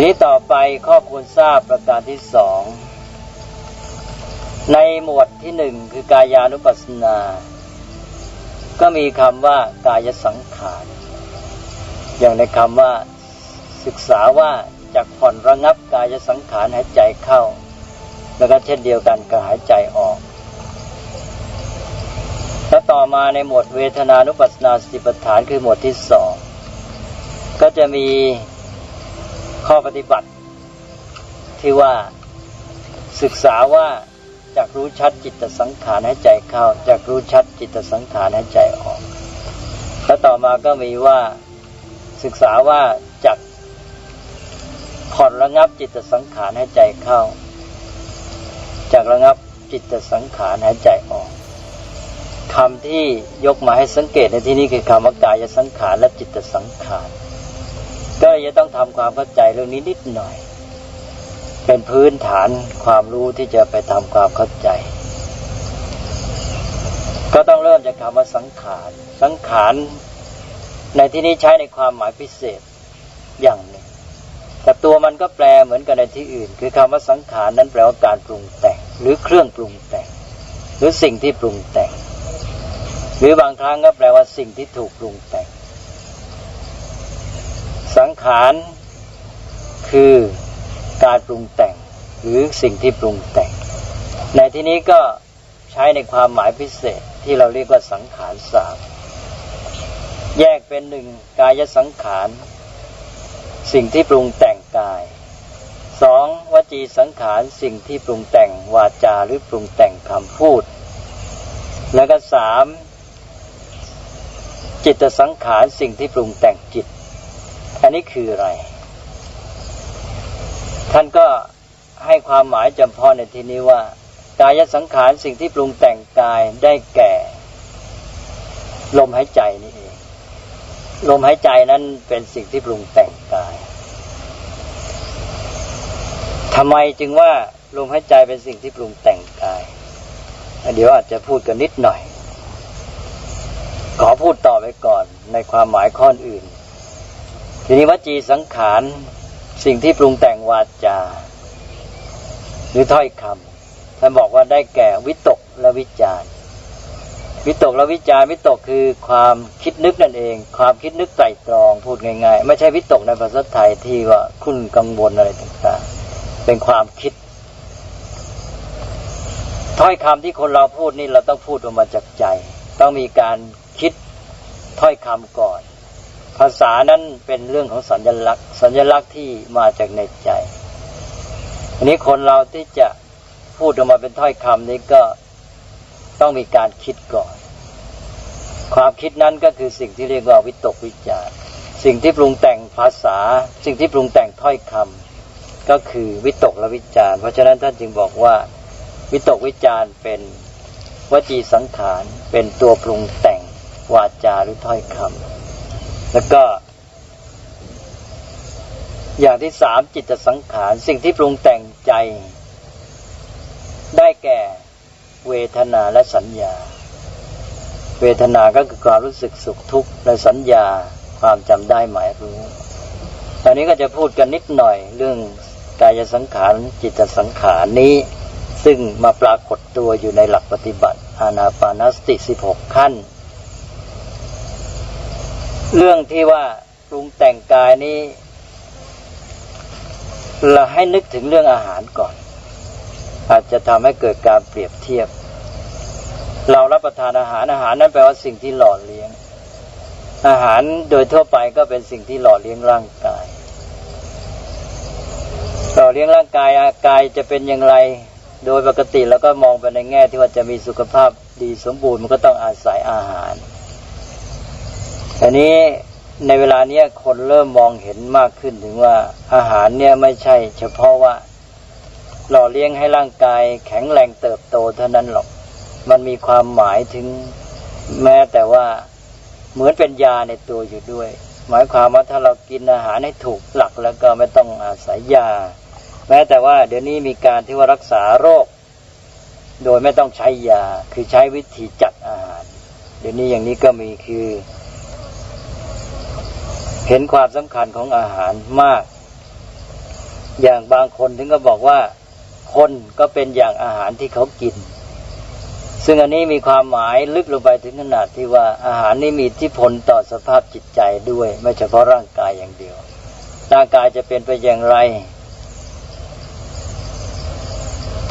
ทีนี้ต่อไปข้อควรทราบประการที่สอง ในหมวดที่หนึ่งคือกายานุปัสสนา ก็มีคำว่ากายสังขารอย่างในคำว่าศึกษาว่าจากผ่อนระงับกายสังขารหายใจเข้า แล้วก็เช่นเดียวกันกับหายใจออก แล้วต่อมาในหมวดเวทนานุปัสสนาสติปัฏฐานคือหมวดที่สองก็จะมี ข้อปฏิบัติ ที่ว่าศึกษาว่าจากรู้ชัดจิตสังขารให้ใจเข้าจากรู้ชัดจิตสังขารให้ใจออก แล้วต่อมาก็มีว่าศึกษาว่าจากผ่อนระงับจิตสังขารให้ใจเข้าจากระงับจิตสังขารให้ใจออกคำที่ยกมาให้สังเกตในที่นี้คือคำว่ากายสังขารและจิตสังขาร ก็จะต้องทำความเข้าใจเรื่องนี้นิดหน่อย เป็นพื้นฐานความรู้ที่จะไปทำความเข้าใจ ก็ต้องเริ่มจากคำว่าสังขารสังขารในที่นี้ใช้ในความหมายพิเศษอย่างหนึ่งแต่ตัวมันก็แปลเหมือนกันในที่อื่น คือคำว่าสังขารนั้นแปลว่าการปรุงแต่ง หรือเครื่องปรุงแต่ง หรือสิ่งที่ปรุงแต่ง หรือบางครั้งก็แปลว่าสิ่งที่ถูกปรุงแต่ง สังขารคือการปรุงแต่งหรือสิ่งที่ปรุงแต่ง ในที่นี้ก็ใช้ในความหมายพิเศษที่เราเรียกว่าสังขารสามแยกเป็นหนึ่งกายสังขาร สิ่งที่ปรุงแต่งกายสองวจีสังขารสิ่งที่ปรุงแต่งวาจาหรือปรุงแต่งคำพูด แล้วก็สามจิตสังขารสิ่งที่ปรุงแต่งจิต อันนี้คืออะไร ท่านก็ให้ความหมายจำเพาะในที่นี้ว่า กายสังขารสิ่งที่ปรุงแต่งกายได้แก่ ลมหายใจนี่เอง ลมหายใจนั้นเป็นสิ่งที่ปรุงแต่งกายทำไมจึงว่าลมหายใจเป็นสิ่งที่ปรุงแต่งกาย เดี๋ยวอาจจะพูดกันนิดหน่อย ขอพูดต่อไปก่อนในความหมายข้ออื่น ทีนี้วจีสังขารสิ่งที่ปรุงแต่งวาจา หรือถ้อยคำท่านบอกว่าได้แก่วิตกและวิจารวิตกและวิจารวิตกคือความคิดนึกนั่นเอง ความคิดนึกไตรตรองพูดง่ายๆ ไม่ใช่วิตกในภาษาไทยที่ว่าคุณกังวลอะไรต่างๆ เป็นความคิด ถ้อยคำที่คนเราพูดนี่เราต้องพูดออกมาจากใจ ต้องมีการคิดถ้อยคำก่อน ภาษานั้นเป็นเรื่องของสัญลักษณ์ สัญลักษณ์ที่มาจากในใจอันนี้คนเราที่จะพูดออกมาเป็นถ้อยคำนี้ก็ต้องมีการคิดก่อน ความคิดนั้นก็คือสิ่งที่เรียกว่าวิตกวิจารสิ่งที่ปรุงแต่งภาษา สิ่งที่ปรุงแต่งถ้อยคำก็คือวิตกและวิจารเพราะฉะนั้นท่านจึงบอกว่า วิตกวิจารเป็นวจีสังขารเป็นตัวปรุงแต่งวาจาหรือถ้อยคำ แล้วก็ อย่างที่สามจิตสังขาร สิ่งที่ปรุงแต่งใจ ได้แก่เวทนาและสัญญา เวทนาก็คือความรู้สึกสุขทุกข์และสัญญาความจำได้หมายรู้ ตอนนี้ก็จะพูดกันนิดหน่อยเรื่องกายสังขารจิตสังขารนี้ ซึ่งมาปรากฏตัวอยู่ในหลักปฏิบัติอานาปานสติ 16 ขั้น เรื่องที่ว่าปรุงแต่งกายนี้ เราให้นึกถึงเรื่องอาหารก่อน อาจจะทำให้เกิดการเปรียบเทียบ เรารับประทานอาหารอาหารนั้นแปลว่าสิ่งที่หล่อเลี้ยง อาหารโดยทั่วไปก็เป็นสิ่งที่หล่อเลี้ยงร่างกายหล่อเลี้ยงร่างกายอากายจะเป็นอย่างไร โดยปกติแล้วก็มองไปในแง่ที่ว่าจะมีสุขภาพดีสมบูรณ์มันก็ต้องอาศัยอาหาร อันนี้ในเวลาเนี้ยคนเริ่มมองเห็นมากขึ้นถึงว่าอาหารเนี่ยไม่ใช่ เฉพาะว่า หล่อเลี้ยงให้ร่างกายแข็งแรงเติบโตเท่านั้นหรอก มันมีความหมายถึงแม้แต่ว่าเหมือนเป็นยาในตัวอยู่ด้วย หมายความว่าถ้าเรากินอาหารให้ถูกหลักแล้วก็ไม่ต้องอาศัยยา แม้แต่ว่าเดี๋ยวนี้มีการที่ว่ารักษาโรค โดยไม่ต้องใช้ยาคือใช้วิธีจัดอาหาร เดี๋ยวนี้อย่างนี้ก็มีคือ เห็นความสำคัญของอาหารมาก อย่างบางคนถึงก็บอกว่า คนก็เป็นอย่างอาหารที่เขากิน ซึ่งอันนี้มีความหมายลึกลงไปถึงขนาดที่ว่าอาหารนี้มีอิทธิพลต่อสภาพจิตใจด้วย ไม่เฉพาะร่างกายอย่างเดียว ร่างกายจะเป็นไปอย่างไร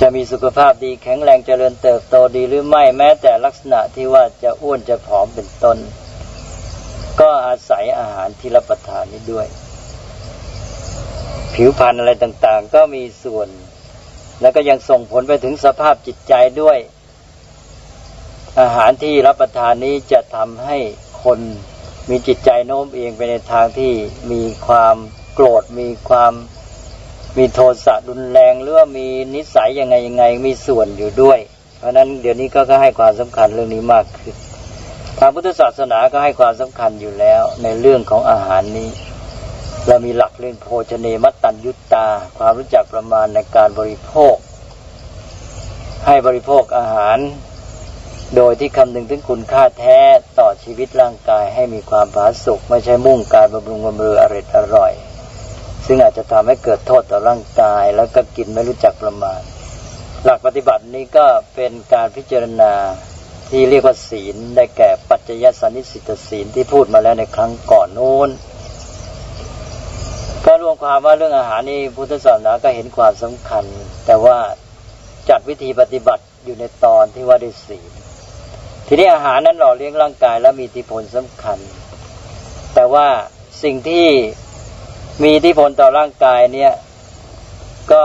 จะมีสุขภาพดีแข็งแรงเจริญเติบโตดีหรือไม่แม้แต่ลักษณะที่ว่าจะอ้วนจะผอมเป็นต้น ก็อาศัยอาหารที่รับประทานนี้ด้วย ผิวพรรณอะไรต่างๆ ก็มีส่วน แล้วก็ยังส่งผลไปถึงสภาพจิตใจด้วย อาหารที่รับประทานนี้จะทำให้คนมีจิตใจโน้มเอียงไปในทางที่มีความโกรธมีความมีโทสะรุนแรงหรือว่ามีนิสัยยังไงยังไงมีส่วนอยู่ด้วย เพราะฉะนั้นเดี๋ยวนี้ก็ก็ให้ความสำคัญเรื่องนี้มากขึ้น ทางพุทธศาสนาก็ให้ความสำคัญอยู่แล้วในเรื่องของอาหารนี้ เรามีหลักเรื่องโภชเนมัตตัญยุตตา ความรู้จักประมาณในการบริโภค ให้บริโภคอาหาร โดยที่คำนึงถึงคุณค่าแท้ต่อชีวิตร่างกายให้มีความผาสุกไม่ใช่มุ่งการบำรุงบำเรออร่อยอร่อย ซึ่งอาจจะทำให้เกิดโทษต่อร่างกาย แล้วก็กินไม่รู้จักประมาณ หลักปฏิบัตินี้ก็เป็นการพิจารณาที่เรียกว่าศีลได้แก่ จจยสันนิสิตศีลที่พูดมาแล้วในครั้งก่อนโน้นก็รวมความว่าเรื่องอาหารนี่พุทธศาสนาก็เห็นความสำคัญ แต่ว่าจัดวิธีปฏิบัติอยู่ในตอนที่ว่าด้ศีลทีนี้อาหารนั้นหล่อเลี้ยงร่างกายและมีอิทธิพลสำคัญ แต่ว่าสิ่งที่มีอิทธิพลต่อร่างกายเนี่ยก็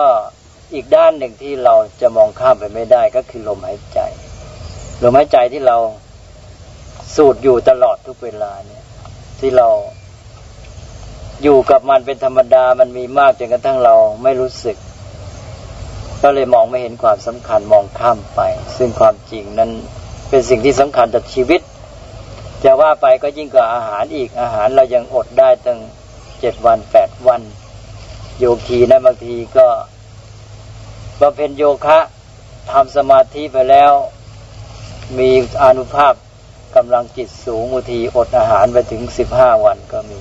อีกด้านหนึ่งที่เราจะมองข้ามไปไม่ได้ก็คือลมหายใจ ลมหายใจที่เรา สูดอยู่ตลอดทุกเวลาเนี่ย ที่เราอยู่กับมันเป็นธรรมดามันมีมากจนกระทั่งเราไม่รู้สึก ก็เลยมองไม่เห็นความสำคัญมองข้ามไป ซึ่งความจริงนั้นเป็นสิ่งที่สำคัญต่อชีวิตจะว่าไปก็ยิ่งกว่าอาหารอีกอาหารเรายังอดได้ตั้งเจ็ดวันแปดวัน โยคีนะบางทีก็บำเพ็ญโยคะทำสมาธิไปแล้ว มีอนุภาพ กำลังจิตสูงบางทีอดอาหารไปถึงสิบห้าวันก็มี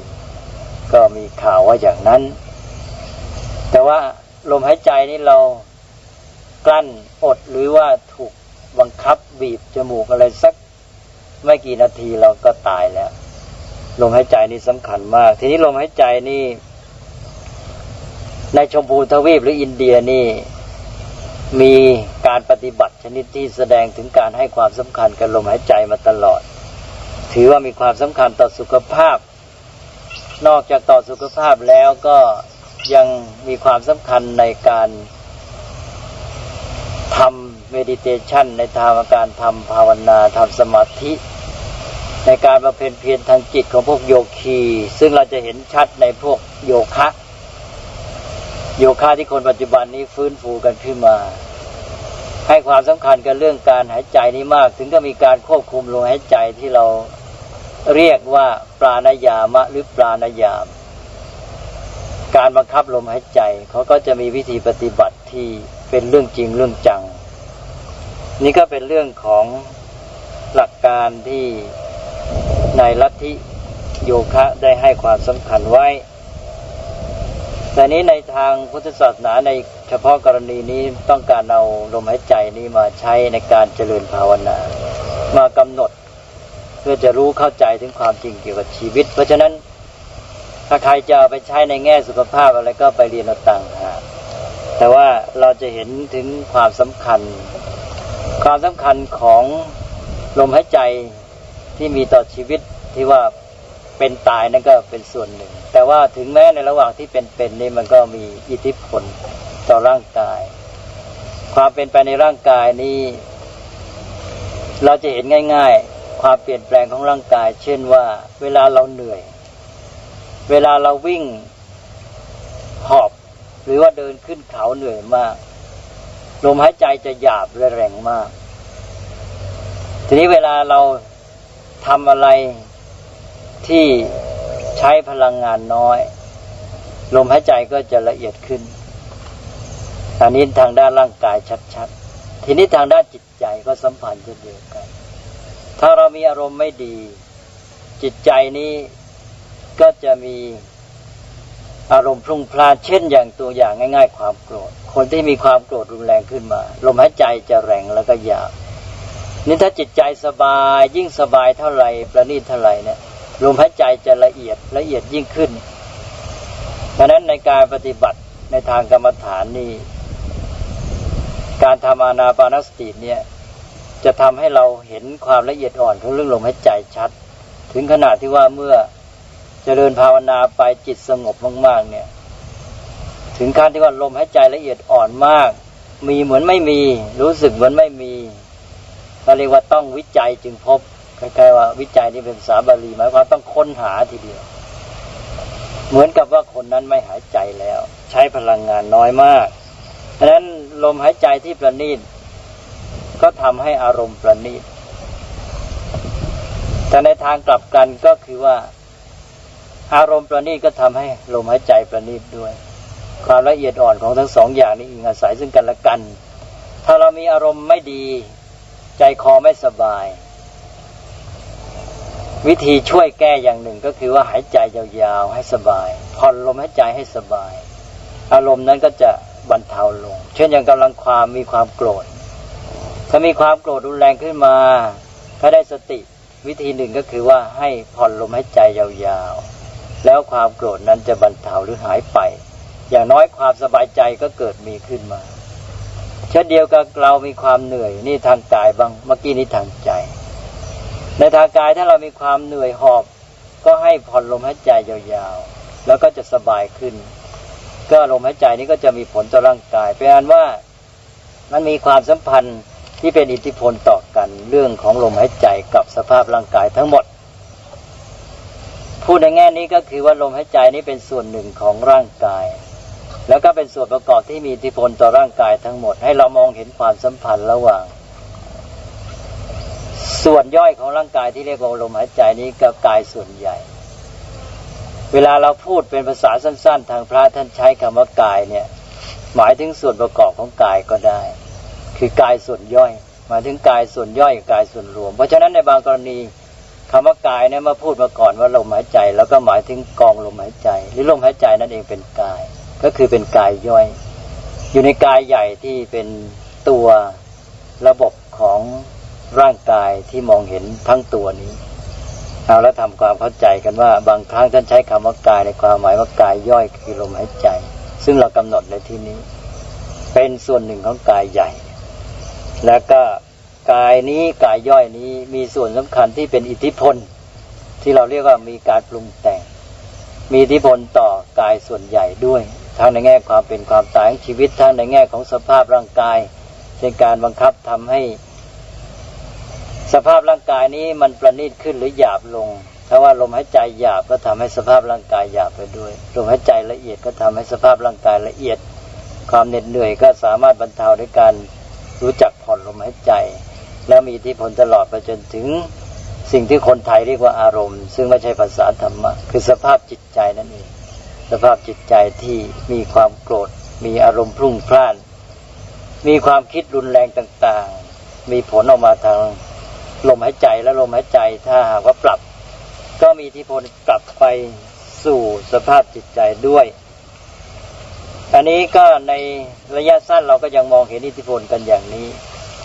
ก็มีข่าวว่าอย่างนั้น แต่ว่าลมหายใจนี่เรากลั้นอดหรือว่าถูกบังคับบีบจมูกอะไรสักไม่กี่นาทีเราก็ตายแล้ว ลมหายใจนี่สำคัญมาก ทีนี้ลมหายใจนี่ ในชมพูทวีปหรืออินเดียนี่ มีการปฏิบัติชนิดที่แสดงถึงการให้ความสำคัญกับลมหายใจมาตลอด ถือว่ามีความสำคัญต่อสุขภาพ นอกจากต่อสุขภาพแล้วก็ยังมีความสำคัญในการทำเมดิเทชันในทางการทำภาวนาทำสมาธิ ในการมาเพนเพียรทางจิตของพวกโยคี ซึ่งเราจะเห็นชัดในพวกโยคะ โยคะที่คนปัจจุบันนี้ฟื้นฟูกันขึ้นมา ให้ความสำคัญกับเรื่องการหายใจนี้มาก ถึงก็มีการควบคุมลมหายใจที่เราเรียกว่าปราณยามะหรือปราณยาม การบังคับลมหายใจเขาก็จะมีวิธีปฏิบัติที่เป็นเรื่องจริงเรื่องจัง นี่ก็เป็นเรื่องของหลักการที่ในลัทธิโยคะได้ให้ความสำคัญไว้ แต่นี้ในทางพุทธศาสนาในเฉพาะกรณีนี้ต้องการเอาลมหายใจนี้มาใช้ในการเจริญภาวนา มากำหนด เพื่อจะรู้เข้าใจถึงความจริงเกี่ยวกับชีวิต เพราะฉะนั้นถ้าใครจะไปใช้ในแง่สุขภาพอะไรก็ไปเรียนเอาต่างหากแต่ว่าเราจะเห็นถึงความสำคัญ ความสำคัญของลมหายใจที่มีต่อชีวิตที่ว่าเป็นตายนั่นก็เป็นส่วนหนึ่ง แต่ว่าถึงแม้ในระหว่างที่เป็นๆนี่มันก็มีอิทธิพลต่อร่างกาย ความเป็นไปในร่างกายนี้ เราจะเห็นง่าย ๆ ความเปลี่ยนแปลงของร่างกาย เช่นว่าเวลาเราเหนื่อย เวลาเราวิ่งหอบ หรือว่าเดินขึ้นเขาเหนื่อยมากลมหายใจจะหยาบและแรงมาก ทีนี้เวลาเราทำอะไรที่ ช้พลังงานน้อย ลมหายใจก็จะละเอียดขึ้น อันนี้ทางด้านร่างกายชัดๆ ทีนี้ทางด้านจิตใจก็สัมพันธ์เช่นเดียวกัน ถ้าเรามีอารมณ์ไม่ดี จิตใจนี้ก็จะมีอารมณ์พรุ่งพลานเช่นอย่างตัวอย่างง่าย ๆ ความโกรธ คนที่มีความโกรธรุนแรงขึ้นมา ลมหายใจจะแรงแล้วก็ยาวนี่ถ้าจิตใจสบายยิ่งสบายเท่าไหร่ประณีตเท่าไหร่เนี่ย ลมหายใจจะละเอียดละเอียดยิ่งขึ้นดังนั้นในการปฏิบัติในทางกรรมฐานนี่การทำอานาปานสติเนี่ยจะทำให้เราเห็นความละเอียดอ่อนของเรื่องลมหายใจชัด ถึงขนาดที่ว่าเมื่อเจริญภาวนาไปจิตสงบมากๆเนี่ย ถึงขั้นที่ว่าลมหายใจละเอียดอ่อนมาก มีเหมือนไม่มี รู้สึกเหมือนไม่มีก็เรียกว่าต้องวิจัยจึงพบ ล้ายๆว่าวิจัยนี่เป็นภาษาบาลีหมายความต้องค้นหาทีเดียว เหมือนกับว่าคนนั้นไม่หายใจแล้ว ใช้พลังงานน้อยมากเพราะฉะนั้นลมหายใจที่ประณีตก็ทำให้อารมณ์ประณีตแต่ในทางกลับกันก็คือว่า อารมณ์ประณีตก็ทำให้ลมหายใจประณีตด้วย ความละเอียดอ่อนของทั้งสองอย่างนี้อิงอาศัยซึ่งกันและกัน ถ้าเรามีอารมณ์ไม่ดี ใจคอไม่สบาย วิธีช่วยแก้อย่างหนึ่งก็คือว่าหายใจยาวๆให้สบายผ่อนลมหายใจให้สบาย อารมณ์นั้นก็จะบรรเทาลง เช่นอย่างกำลังความมีความโกรธ ถ้ามีความโกรธรุนแรงขึ้นมา ถ้าได้สติวิธีหนึ่งก็คือว่าให้ผ่อนลมหายใจยาวๆ แล้วความโกรธนั้นจะบรรเทาหรือหายไป อย่างน้อยความสบายใจก็เกิดมีขึ้นมา เช่นเดียวกับเรามีความเหนื่อยนี่ทางกายบางเมื่อกี้นี้ทางใจ ในทางกายถ้าเรามีความเหนื่อยหอบ ก็ให้ผ่อนลมหายใจยาวๆ แล้วก็จะสบายขึ้น ก็ลมหายใจนี้ก็จะมีผลต่อร่างกายเป็นอันว่ามันมีความสัมพันธ์ที่เป็นอิทธิพลต่อกันเรื่องของลมหายใจกับสภาพร่างกายทั้งหมด พูดในแง่นี้ก็คือว่าลมหายใจนี้เป็นส่วนหนึ่งของร่างกาย แล้วก็เป็นส่วนประกอบที่มีอิทธิพลต่อร่างกายทั้งหมด ให้เรามองเห็นความสัมพันธ์ระหว่าง ส่วนย่อยของร่างกายที่เรียกว่าลมหายใจนี้กับกายส่วนใหญ่ เวลาเราพูดเป็นภาษาสั้น ๆ ทางพระท่านใช้คำว่ากายเนี่ย หมายถึงส่วนประกอบของกายก็ได้ คือกายส่วนย่อยหมายถึงกายส่วนย่อยกับกายส่วนรวม เพราะฉะนั้นในบางกรณีคำว่ากายเนี่ยมาพูดมาก่อนว่าลมหายใจ แล้วก็หมายถึงกองลมหายใจ หรือลมหายใจนั่นเองเป็นกาย ก็คือเป็นกายย่อย อยู่ในกายใหญ่ที่เป็นตัวระบบของ ร่างกายที่มองเห็นทั้งตัวนี้ เอาแล้วทำความเข้าใจกันว่า บางครั้งท่านใช้คำว่ากายในความหมายว่ากายย่อยคือลมหายใจ ซึ่งเรากำหนดในที่นี้ เป็นส่วนหนึ่งของกายใหญ่ แล้วก็กายนี้กายย่อยนี้มีส่วนสำคัญที่เป็นอิทธิพล ที่เราเรียกว่ามีการปรุงแต่ง มีอิทธิพลต่อกายส่วนใหญ่ด้วยทั้งในแง่ความเป็นความตายของชีวิตทั้งในแง่ของสภาพร่างกายเช่นการบังคับทำให้ สภาพร่างกายนี้มันประณีตขึ้นหรือหยาบลง ถ้าว่าลมหายใจหยาบก็ทำให้สภาพร่างกายหยาบไปด้วย ลมหายใจละเอียดก็ทำให้สภาพร่างกายละเอียด ความเหน็ดเหนื่อยก็สามารถบรรเทาด้วยการรู้จักผ่อนลมหายใจ แล้วมีอิทธิพลตลอดไปจนถึงสิ่งที่คนไทยเรียกว่าอารมณ์ ซึ่งไม่ใช่ภาษาธรรมะคือสภาพจิตใจนั่นเองสภาพจิตใจที่มีความโกรธ มีอารมณ์พรุ่งพล่าน มีความคิดรุนแรงต่างๆ มีผลออกมาทาง ลมหายใจและลมหายใจถ้าหากว่าปรับ ก็มีอิทธิพลกลับไปสู่สภาพจิตใจด้วย อันนี้ก็ในระยะสั้นเราก็ยังมองเห็นอิทธิพลกันอย่างนี้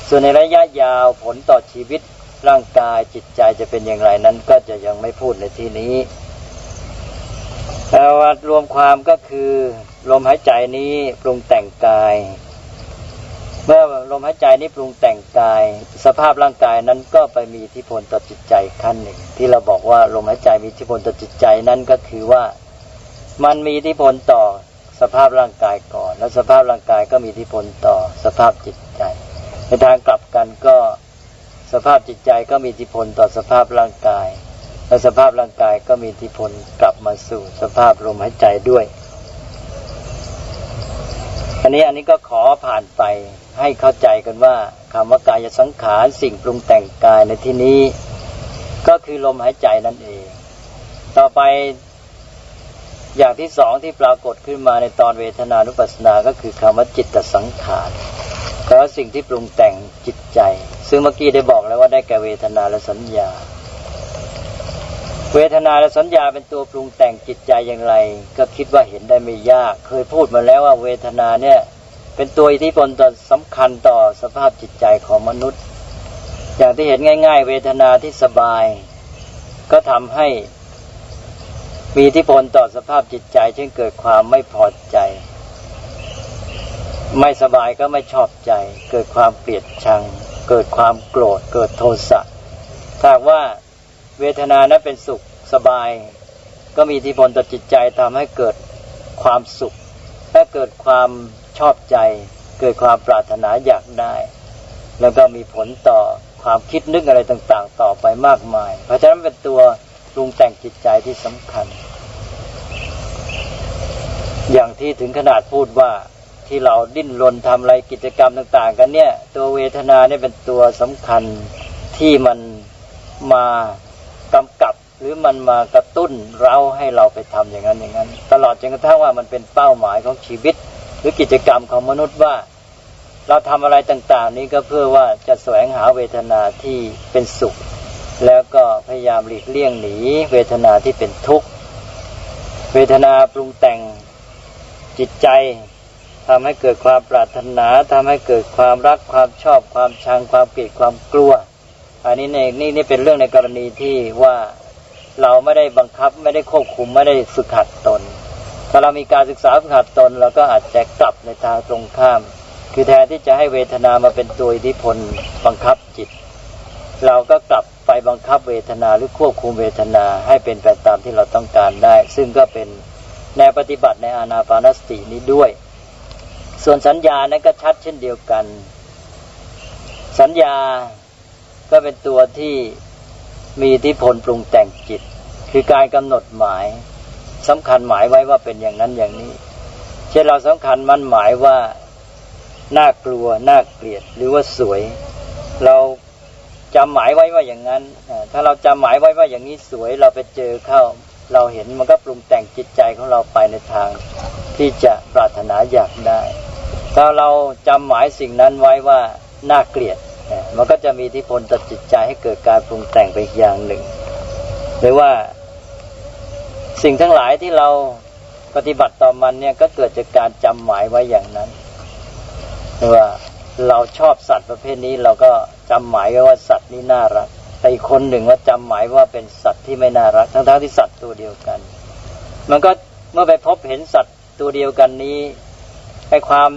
ส่วนในระยะยาวผลต่อชีวิตร่างกายจิตใจจะเป็นอย่างไรนั้นก็จะยังไม่พูดในที่นี้แต่ว่ารวมความก็คือ ลมหายใจนี้ปรุงแต่งกาย เมื่อลมหายใจนี้ปรุงแต่งกาย สภาพร่างกายนั้นก็ไปมีอิทธิพลต่อจิตใจขั้นหนึ่ง ที่เราบอกว่าลมหายใจมีอิทธิพลต่อจิตใจนั้นก็คือว่ามันมีอิทธิพลต่อสภาพร่างกายก่อน แล้วสภาพร่างกายก็มีอิทธิพลต่อสภาพจิตใจ ในทางกลับกันก็สภาพจิตใจก็มีอิทธิพลต่อสภาพร่างกาย และสภาพร่างกายก็มีอิทธิพลกลับมาสู่สภาพลมหายใจด้วย อันนี้อันนี้ก็ขอผ่านไป ให้เข้าใจกันว่าคำว่ากายสังขารสิ่งปรุงแต่งกายในที่นี้ ก็คือลมหายใจนั่นเอง ต่อไปอย่างที่สองที่ปรากฏขึ้นมาในตอนเวทนานุปัสสนาก็คือคำว่าจิตสังขารก็สิ่งที่ปรุงแต่งจิตใจ ซึ่งเมื่อกี้ได้บอกแล้วว่าได้แก่เวทนาและสัญญา เวทนาและสัญญาเป็นตัวปรุงแต่งจิตใจอย่างไร ก็คิดว่าเห็นได้ไม่ยาก เคยพูดมาแล้วว่าเวทนาเนี่ย เป็นตัวอิทธิพลต่อสำคัญต่อสภาพจิตใจของมนุษย์ อย่างที่เห็นง่าย ๆ เวทนาที่สบาย ก็ทำให้มีอิทธิพลต่อสภาพจิตใจเช่นเกิดความไม่พอใจ ไม่สบายก็ไม่ชอบใจ เกิดความเกลียดชัง เกิดความโกรธ เกิดโทสะถ้าว่าเวทนานั้นเป็นสุขสบาย ก็มีอิทธิพลต่อจิตใจทำให้เกิดความสุขและเกิดความ ชอบใจ เกิดความปรารถนาอยากได้ แล้วก็มีผลต่อความคิดนึกอะไรต่าง ๆ ต่อไปมากมาย เพราะฉะนั้นเป็นตัวปรุงแต่งจิตใจที่สำคัญ อย่างที่ถึงขนาดพูดว่าที่เราดิ้นรนทำอะไรกิจกรรมต่าง ๆ กันเนี่ย ตัวเวทนาเนี่ยเป็นตัวสำคัญที่มันมากำกับ หรือมันมากระตุ้นเราให้เราไปทำอย่างนั้นอย่างนั้น ตลอดจนกระทั่งว่ามันเป็นเป้าหมายของชีวิต หรือกิจกรรมของมนุษย์ว่า เราทำอะไรต่าง ๆ นี้ก็เพื่อว่าจะแสวงหาเวทนาที่เป็นสุข แล้วก็พยายามหลีกเลี่ยงหนีเวทนาที่เป็นทุกข์ เวทนาปรุงแต่งจิตใจทำให้เกิดความปรารถนาทำให้เกิดความรักความชอบความชังความเกลียดความกลัว อันนี้ในนี่นี่เป็นเรื่องในกรณีที่ว่าเราไม่ได้บังคับไม่ได้ควบคุมไม่ได้ฝึกหัดตน ถ้าเรามีการศึกษาฝึกหัดตนเราก็อาจจะกลับในทางตรงข้าม คือแทนที่จะให้เวทนามาเป็นตัวอิทธิพลบังคับจิต เราก็กลับไปบังคับเวทนาหรือควบคุมเวทนาให้เป็นไปตามที่เราต้องการได้ ซึ่งก็เป็นแนวปฏิบัติในอานาปานสตินี้ด้วย ส่วนสัญญานั้นก็ชัดเช่นเดียวกัน สัญญาก็เป็นตัวที่มีอิทธิพลปรุงแต่งจิต คือการกำหนดหมาย สำคัญหมายไว้ว่าเป็นอย่างนั้นอย่างนี้ เช่นเราสำคัญมันหมายว่าน่ากลัวน่าเกลียดหรือว่าสวย เราจำหมายไว้ว่าอย่างนั้น ถ้าเราจำหมายไว้ว่าอย่างนี้สวย เราไปเจอเข้า เราเห็นมันก็ปรุงแต่งจิตใจของเราไปในทาง ที่จะปรารถนาอยากได้ ถ้าเราจำหมายสิ่งนั้นไว้ว่าน่าเกลียด มันก็จะมีอิทธิพลต่อจิตใจให้เกิดการปรุงแต่งไปอย่างหนึ่ง หรือว่า สิ่งทั้งหลายที่เราปฏิบัติต่อมันเนี่ยก็เกิดจากการจำหมายไว้อย่างนั้นว่าเราชอบสัตว์ประเภทนี้เราก็จำหมายไว้ว่าสัตว์นี้น่ารัก แต่อีกคนหนึ่งว่าจำหมายว่าเป็นสัตว์ที่ไม่น่ารัก ทั้งๆที่สัตว์ตัวเดียวกัน มันก็เมื่อไปพบเห็นสัตว์ตัวเดียวกันนี้ไอ้ความ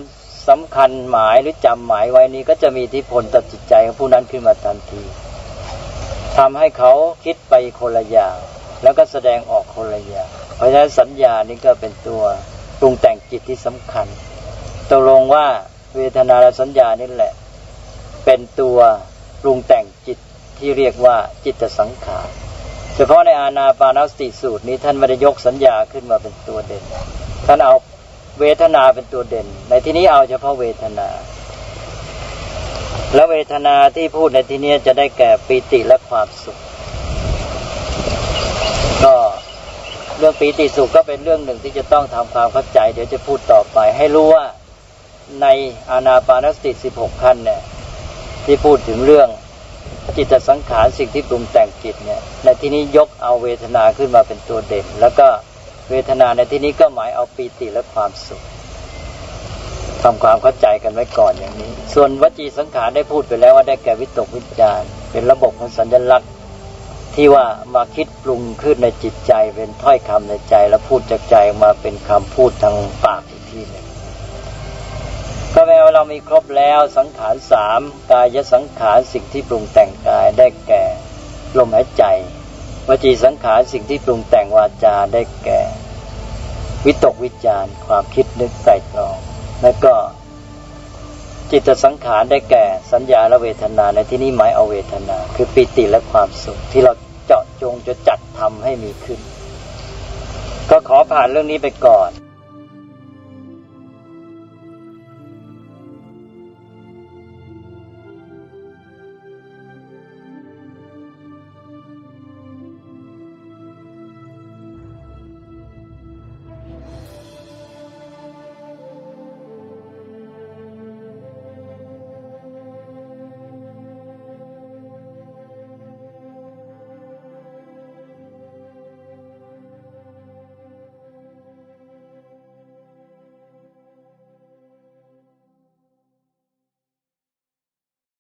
สำคัญหมายหรือจำหมายไว้นี้ก็จะมีทธิพลต่อจิตใจของผู้นั้นขึ้นมาทันทีทำให้เขาคิดไปคนละอย่าง แล้วก็แสดงออกคนละอย่างเพราะฉะนั้นสัญญานี่ก็เป็นตัวปรุงแต่งจิตที่สำคัญตกลงว่าเวทนาและสัญญานี่แหละ เป็นตัวปรุงแต่งจิตที่เรียกว่าจิตสังขารเฉพาะในอานาปานสติสูตรนี้ท่านไม่ได้ยกสัญญาขึ้นมาเป็นตัวเด่น ท่านเอาเวทนาเป็นตัวเด่น ในที่นี้เอาเฉพาะเวทนา แล้วเวทนาที่พูดในที่นี้จะได้แก่ปีติและความสุข ก็ เรื่องปีติสุขก็เป็นเรื่องหนึ่งที่จะต้องทำความเข้าใจ เดี๋ยวจะพูดต่อไป ให้รู้ว่าในอานาปานสติ 16 ขั้นเนี่ยที่พูดถึงเรื่องจิตสังขารสิ่งที่ปรุงแต่งจิตเนี่ยในที่นี้ยกเอาเวทนาขึ้นมาเป็นตัวเด่น แล้วก็เวทนาในที่นี้ก็หมายเอาปีติและความสุขทำความเข้าใจกันไว้ก่อนอย่างนี้ ส่วนวจีสังขารได้พูดไปแล้วว่าได้แก่วิตกวิจารเป็นระบบของสัญลักษณ์ ที่ว่ามาคิดปรุงขึ้นในจิตใจเป็นถ้อยคำในใจ แล้วพูดจากใจมาเป็นคำพูดทางปากอีกทีหนึ่งก็แปลว่าเรามีครบแล้วสังขารสามกายสังขารสิ่งที่ปรุงแต่งกายได้แก่ลมหายใจวจีสังขารสิ่งที่ปรุงแต่งวาจาได้แก่ วิตกวิจารความคิดนึกไตรตรอง และก็ จิตสังขารได้แก่สัญญาและเวทนาในที่นี้หมายเอาเวทนา คือปิติและความสุขที่เราเจาะจงจะจัดทำให้มีขึ้น ก็ขอผ่านเรื่องนี้ไปก่อน